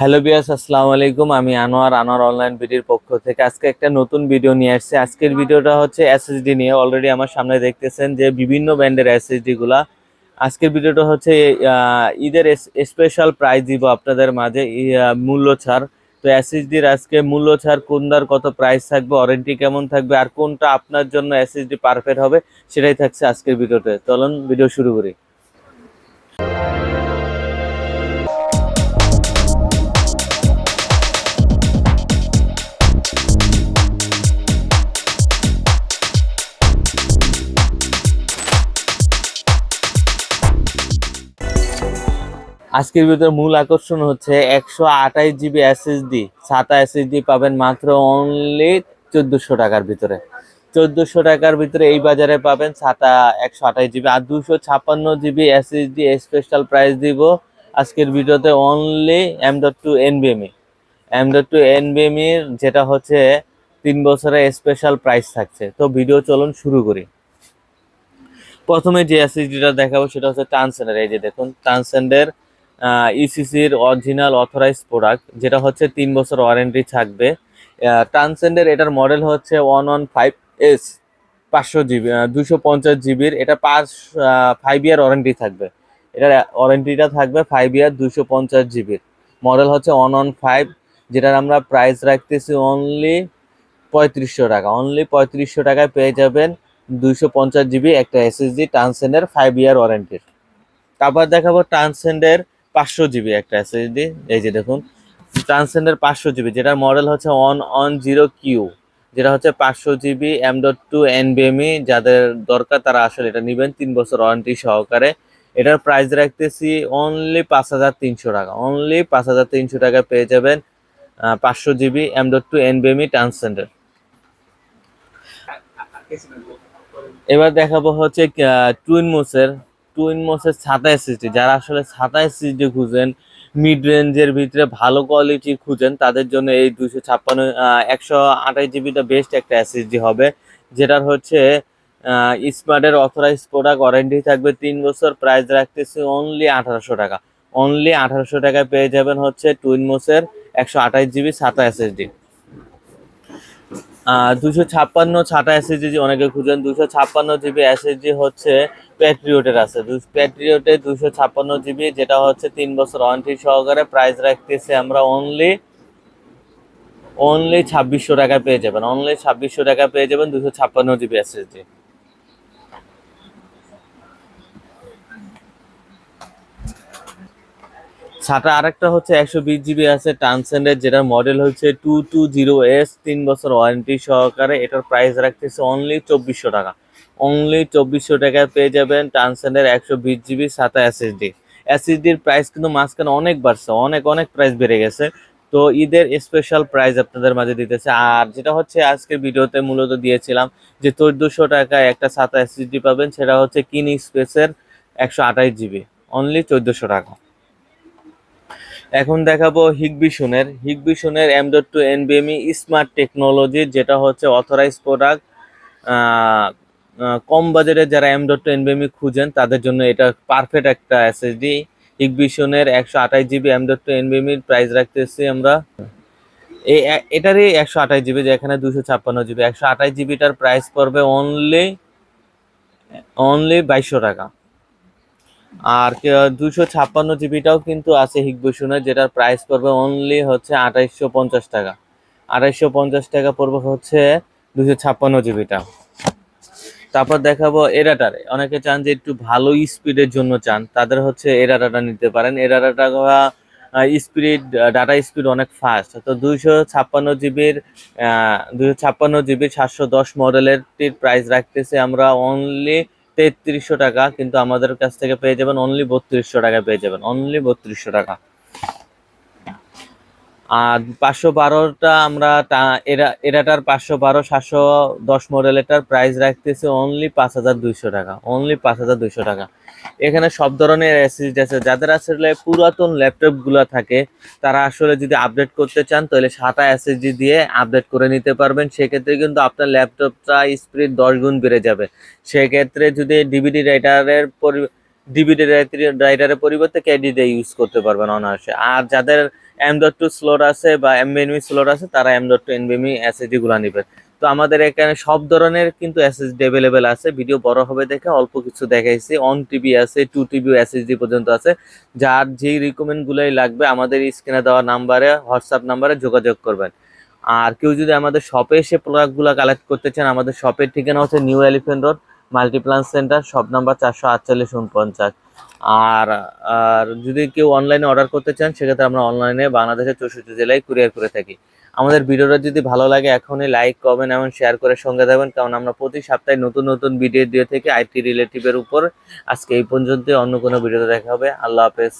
Hello বিয়াস আসসালামু আলাইকুম। আমি আনোয়ার আনোয়ার অনলাইন ভিডিওর পক্ষ থেকে আজকে একটা নতুন ভিডিও নিয়ে আসছি। আজকের ভিডিওটা হচ্ছে এসএসডি নিয়ে। অলরেডি আমার সামনে দেখতেছেন যে বিভিন্ন ব্র্যান্ডের এসএসডি গুলা। আজকের ভিডিওটা হচ্ছে ঈদের স্পেশাল প্রাইজ দিব আপনাদের মাঝে মূল্য ছাড়। তো এসএসডির আজকে মূল্য ছাড় কোনটার কত প্রাইস থাকবে ওয়ারেন্টি কেমন থাকবে, আর কোনটা আপনার জন্য এসএসডি পারফেক্ট হবে, সেটাই থাকছে আজকের ভিডিওতে। চলুন, ভিডিও শুরু করি। আজকের ভিতরে মূল আকর্ষণ হচ্ছে একশো আঠাইশ জিবি এসএসডি সাতা এসএসডি পাবেন মাত্র অনলি চোদ্দশো টাকার ভিতরে। চোদ্দশো টাকার ভিতরে এই বাজারে পাবেন সাতা একশো আঠাইশ জিবি আর দুশো ছাপ্পান্ন জিবি এসএসডি স্পেশাল প্রাইস দিব আজকের ভিডিওতে অনলি এম ডট টু এনবিএমই এম ডট টু এনবিএমির যেটা হচ্ছে তিন বছরের স্পেশাল প্রাইস থাকছে। তো ভিডিও চলুন শুরু করি। প্রথমে যে এসএসডিটা দেখাবো সেটা হচ্ছে ট্রান্সেন্ডার এই যে দেখুন ট্রান্সেন্ডের ইসিসির অরিজিনাল অথরাইজ প্রোডাক্ট যেটা হচ্ছে তিন বছর ওয়ারেন্টি থাকবে। ট্রান্সেন্ডের এটার মডেল হচ্ছে ওয়ান ওয়ান ফাইভ এস পাঁচশো জিবি দুশো পঞ্চাশ জিবির এটা পাঁচ ফাইভ ইয়ার ওয়ারেন্টি থাকবে। এটার ওয়ারেন্টিটা থাকবে ফাইভ ইয়ার দুশো পঞ্চাশ জিবির মডেল হচ্ছে ওয়ান ওয়ান ফাইভ যেটার আমরা প্রাইস রাখতেছি অনলি পঁয়ত্রিশশো টাকা। অনলি পঁয়ত্রিশশো টাকায় পেয়ে যাবেন দুইশো পঞ্চাশ জিবি একটা এসএসডি ট্রান্সেন্ডের ফাইভ ইয়ার ওয়ারেন্টির তারপর দেখাবো ট্রান্সেন্ডের পাঁচশো জিবি একটা এসএসডি এই যে দেখুন ট্রান্সেন্ডের পাঁচশো জিবি যেটার মডেল হচ্ছে অন অন জিরো কিউ যেটা হচ্ছে পাঁচশো জিবি এম ডট টু এনবিএমই যাদের দরকার তারা আসলে এটা নেবেন, তিন বছর ওয়ারেন্টি সহকারে। এটার প্রাইস রাখতেছি অনলি পাঁচ হাজার তিনশো টাকা অনলি পাঁচ হাজার তিনশো টাকা পেয়ে যাবেন পাঁচশো জিবি এম ডট টু এনবিএমই ট্রান্সেন্ডের এবার দেখাবো হচ্ছে টুইন মোসের টুইন মোসের ছাতা এসএসডি যারা আসলে ছাতা এসএসডি খুঁজেন মিড রেঞ্জের ভিতরে ভালো কোয়ালিটি খুঁজেন, তাদের জন্য এই দুশো ছাপ্পান্ন একশো আঠাশ জিবিটা বেস্ট একটা এসএসডি হবে, যেটার হচ্ছে স্মার্টের অথরাইজ প্রোডাক্ট ওয়ারেন্টি থাকবে তিন বছর প্রাইস রাখতেছি অনলি আঠারোশো টাকা। অনলি আঠারোশো টাকায় পেয়ে যাবেন হচ্ছে টুইন মোসের একশো আঠাশ জিবি ছাতা এসএসডি দুশো ছাপ্পান্ন ছাটা এসএসডি অনেকে খুঁজেন দুশো ছাপ্পান্ন জিবি এসএসডি হচ্ছে প্যাট্রিয়টের আছে। প্যাট্রিয়টে দুশো ছাপ্পান্ন জিবি যেটা হচ্ছে তিন বছর ওয়ারেন্টি সহকারে প্রাইস রাখতেছি আমরা অনলি অনলি ছাব্বিশশো টাকা পেয়ে যাবেন। অনলি ছাব্বিশশো টাকা পেয়ে যাবেন দুশো ছাপ্পান্ন জিবি এসএসডি সাটা আরেকটা হচ্ছে একশো বিশ জিবি আছে ট্রান্সেন্ডের যেটার মডেল হচ্ছে টু টু জিরো এস তিন বছর ওয়ারেন্টি সহকারে। এটার প্রাইস রাখতেছে অনলি চব্বিশশো টাকা। অনলি চব্বিশশো টাকায় পেয়ে যাবেন ট্রান্সেন্ডের একশো বিশ জিবি সাতা এসএসডি এসএসডির প্রাইস কিন্তু মাঝখানে অনেক বাড়ছে, অনেক অনেক প্রাইস বেড়ে গেছে। তো ঈদের স্পেশাল প্রাইস আপনাদের মাঝে দিতেছে। আর যেটা হচ্ছে, আজকের ভিডিওতে মূলত দিয়েছিলাম যে চোদ্দোশো টাকায় একটা সাতা এসএসডি পাবেন, সেটা হচ্ছে কিনি স্পেসের একশো আঠাশ জিবি অনলি চোদ্দোশো টাকা। এখন দেখাবো হিগবিশনের হিগবিশনের এম ডট টু এনবিএমই স্মার্ট টেকনোলজি যেটা হচ্ছে অথরাইজ প্রোডাক্ট কম বাজারে যারা এম ডট এনবিএমই খুঁজেন, তাদের জন্য এটা পারফেক্ট একটা এসএসডি হিগবিশনের একশো আঠাশ জিবি এম ডট এনবিএমির প্রাইস রাখতেছি আমরা। এই এটারই একশো আঠাশ জিবি যেখানে দুশো ছাপ্পান্ন জিবি একশো আঠাশ জিবিটার প্রাইস পড়বে অনলি অনলি বাইশশো টাকা। আর দুশো ছাপ্পান্ন জিবিটাও কিন্তু আছে হিগভূষণের যেটার প্রাইস পড়বে অনলি হচ্ছে আঠাইশশো পঞ্চাশ টাকা। আঠাইশশো পঞ্চাশ টাকা পড়বে হচ্ছে দুশো ছাপ্পান্ন জিবিটা তারপর দেখাবো এরাটারে অনেকে চান যে একটু ভালো স্পিডের জন্য চান। তাদের হচ্ছে এরাটাটা নিতে পারেন। এরাটাটা স্পিড ডাটা স্পিড অনেক ফাস্ট তো দুইশো ছাপ্পান্ন জিবির দুইশো ছাপ্পান্ন জিবির সাতশো দশ মডেলের প্রাইস রাখতেছে আমরা অনলি তেত্রিশশো টাকা। কিন্তু আমাদের কাছ থেকে পেয়ে যাবেন অনলি বত্রিশশো টাকা পেয়ে যাবেন। অনলি বত্রিশশো টাকা। আর পাঁচশো বারোটা আমরা এরা, এরাটার পাঁচশো বারো, সাতশো দশ মডেলেরটার প্রাইস রাখতেছি অনলি পাঁচ হাজার দুইশো টাকা অনলি পাঁচ হাজার দুইশো টাকা। এখানে সব ধরনের এসএসডি আছে, যাদের আসলে পুরাতন ল্যাপটপগুলো থাকে, তারা আসলে যদি আপডেট করতে চান, তাহলে সাতা এসএসডি দিয়ে আপডেট করে নিতে পারবেন। সেক্ষেত্রে কিন্তু আপনার ল্যাপটপটা স্পিড দশ গুণ বেড়ে যাবে। সেক্ষেত্রে যদি ডিভিডি রাইটারের পরি ডিভিডি রাইডারের পরিবর্তে ক্যাডি দিয়ে ইউজ করতে পারবেন অনায়াসে। আর যাদের এম ডট টু স্লোর আছে বা এমবিএনমি স্লোর আছে, তারা এম ডট টু এনবিএমই এসএসডি গুলা নেবেন তো আমাদের এখানে সব ধরনের কিন্তু এসএসডি অ্যাভেলেবেল আছে। ভিডিও বড় হবে দেখে অল্প কিছু দেখাইছি। অন টিভি আছে টু টিভি এসএসডি পর্যন্ত আছে। যার যেই রিকমেন্ড গুলাই লাগবে, আমাদের স্ক্রিনে দেওয়া নাম্বারে হোয়াটসঅ্যাপ নাম্বারে যোগাযোগ করবেন। আর কেউ যদি আমাদের শপে এসে প্রোডাক্টগুলো কালেক্ট করতে চান, আমাদের শপের ঠিকানা হচ্ছে নিউ এলিফেন্ট রোড মাল্টিপ্লান সেন্টার সব নাম্বার চারশো আটচল্লিশ উনপঞ্চাশ আর আর যদি কেউ অনলাইনে অর্ডার করতে চান, সেক্ষেত্রে আমরা অনলাইনে বাংলাদেশের চৌষট্টি জেলায় কুরিয়ার করে থাকি। আমাদের ভিডিওটা যদি ভালো লাগে, এখনই লাইক কমেন্ট এবং শেয়ার করে সঙ্গে দেবেন কারণ আমরা প্রতি সপ্তাহে নতুন নতুন ভিডিও দিয়ে থেকে আইটি রিলেটিভের উপর। আজকে এই পর্যন্ত অন্য কোনো ভিডিওতে দেখা হবে। আল্লাহ হাফেজ।